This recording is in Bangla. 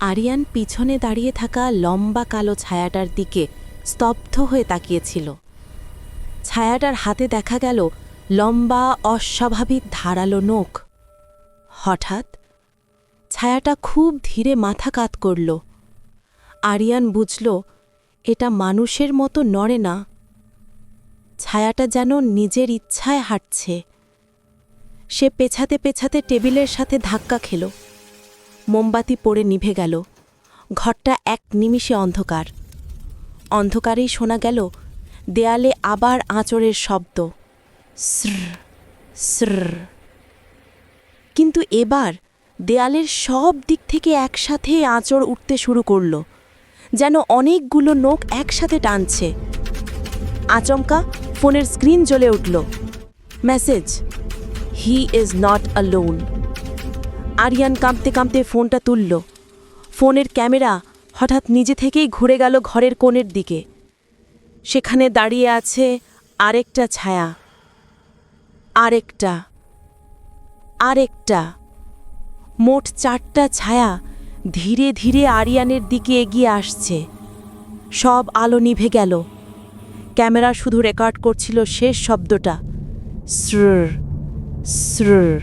আরিয়ান পিছনে দাঁড়িয়ে থাকা লম্বা কালো ছায়াটার দিকে স্তব্ধ হয়ে তাকিয়েছিল। ছায়াটার হাতে দেখা গেল লম্বা, অস্বাভাবিক, ধারালো নোখ। হঠাৎ ছায়াটা খুব ধীরে মাথা কাত করল। আরিয়ান বুঝল, এটা মানুষের মতো নড়ে না। ছায়াটা যেন নিজের ইচ্ছায় হাঁটছে। সে পেছাতে পেছাতে টেবিলের সাথে ধাক্কা খেল। মোমবাতি পড়ে নিভে গেল। ঘরটা এক নিমিষে অন্ধকার। অন্ধকারেই শোনা গেল দেয়ালে আবার আঁচড়ের শব্দ। স্র স্র কিন্তু এবার দেয়ালের সব দিক থেকে একসাথে আঁচড় উঠতে শুরু করল, যেন অনেকগুলো নোক একসাথে টানছে। আচমকা ফোনের স্ক্রিন জ্বলে উঠল। Message he is not alone Aryan কাঁপতে কাঁপতে ফোনটা তুলল। ফোনের ক্যামেরা হঠাৎ নিজে থেকেই ঘুরে গেল ঘরের কোণের দিকে। সেখানে দাঁড়িয়ে আছে আরেকটা ছায়া। আরেকটা। আরেকটা। মোট চারটা ছায়া ধীরে ধীরে আরিয়ানের দিকে এগিয়ে আসছে। সব আলো নিভে গেল। ক্যামেরা শুধু রেকর্ড করছিল শেষ শব্দটা। স্র স্র